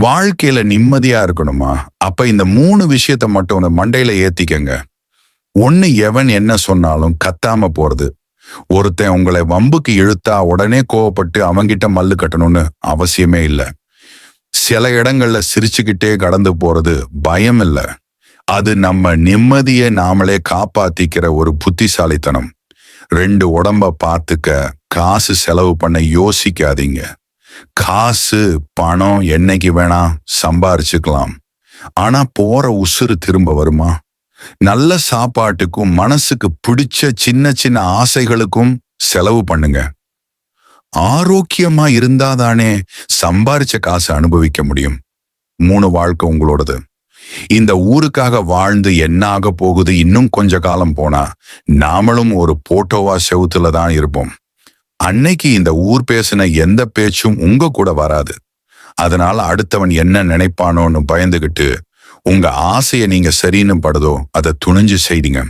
வாழ்க்கையில நிம்மதியா இருக்கணுமா? அப்ப இந்த மூணு விஷயத்த மட்டும் உன மண்டையில ஏத்திக்கங்க. ஒன்னு எவன் என்ன சொன்னாலும் கத்தாம போறது. ஒருத்தன் உங்களை வம்புக்கு இழுத்தா உடனே கோவப்பட்டு அவங்கிட்ட மல்லு கட்டணும்னு அவசியமே இல்லை. சில இடங்கள்ல சிரிச்சுக்கிட்டே கடந்து போறது பயம் இல்லை. அது நம்ம நிம்மதியை நாமளே காப்பாத்திக்கிற ஒரு புத்திசாலித்தனம். ரெண்டு உடம்ப பார்த்துக்க காசு செலவு பண்ண யோசிக்காதீங்க. காசு பணம் என்னைக்கு வேணா சம்பாரிச்சுக்கலாம். ஆனா போற உசுறு திரும்ப வருமா? நல்ல சாப்பாட்டுக்கும் மனசுக்கு பிடிச்ச சின்ன சின்ன ஆசைகளுக்கும் செலவு பண்ணுங்க. ஆரோக்கியமா இருந்தாதானே சம்பாரிச்ச காசை அனுபவிக்க முடியும். மூணு வாழ்க்கை உங்களோடது. இந்த ஊருக்காக வாழ்ந்து என்ன ஆக போகுது இன்னும் கொஞ்ச காலம் போனா நாமளும் ஒரு போட்டோவா செவுத்துல தான் இருப்போம். அன்னைக்கு இந்த ஊர் பேசின எந்த பேச்சும் உங்க கூட வராது. அதனால அடுத்தவன் என்ன நினைப்பானோன்னு பயந்துகிட்டு உங்க ஆசையை நீங்க சரின்னு படுதோ அதை துணிஞ்சு செய்யுங்க